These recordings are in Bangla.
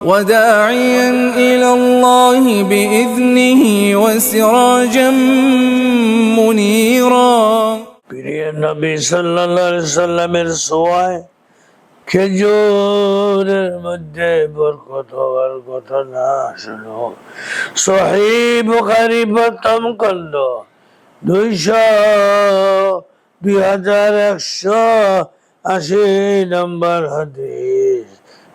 وداعيا إلى الله بإذنه وسراجا منيرا প্রিয় নবী সাল্লাল্লাহু আলাইহি সাল্লামের সোয়ায় খেজুরের মধ্যে বরকত হওয়ার কথা না শুনো সহি বুখারি প্রথম খণ্ড দুইশো দুই হাজার একশো আশি নম্বর হাদিস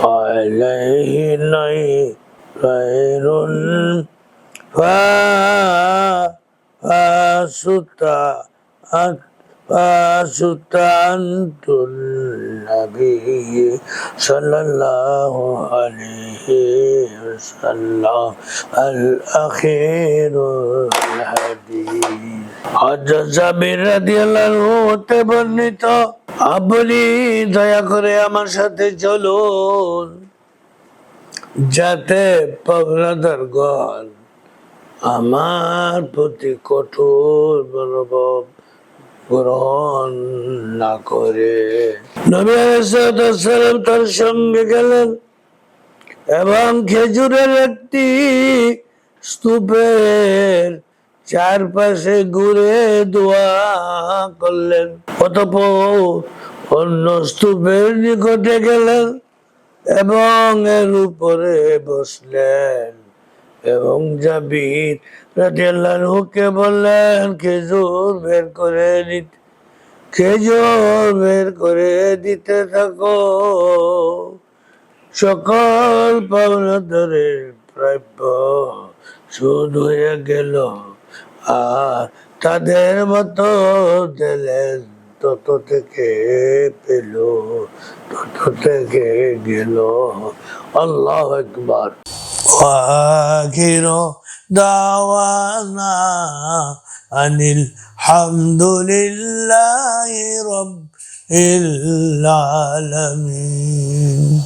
عليه خير فاستعنت النبي صلى الله عليه وسلم الأخير الحديث حجز جابر رضي الله عنه আপনি দয়া করে আমার সাথে চলুন, যাতে পাবনাদার গণ আমার প্রতি কঠোর মনোভাব গ্রহণ না করে। নবী তার সঙ্গে গেলেন এবং খেজুরের একটি স্তূপের চারপাশে ঘুরে দোয়া করলেন। অতপর অন্য স্তূপের নিকটে গেলেন এবং এর উপরে বসলেন। এবং জাবির রাদিয়াল্লাহুকে বললেন, খেজুর বের করে দিতে, খেজুর বের করে দিতে থাকো। সকল পাওনা ধরে প্রাপ্য শুধু হয়ে গেল। আর তাদের মতো দিলেন তত থেকে পেল তত থেকে গেল আল্লাহ একবার وآخر دعوانا أن الحمد لله رب العالمين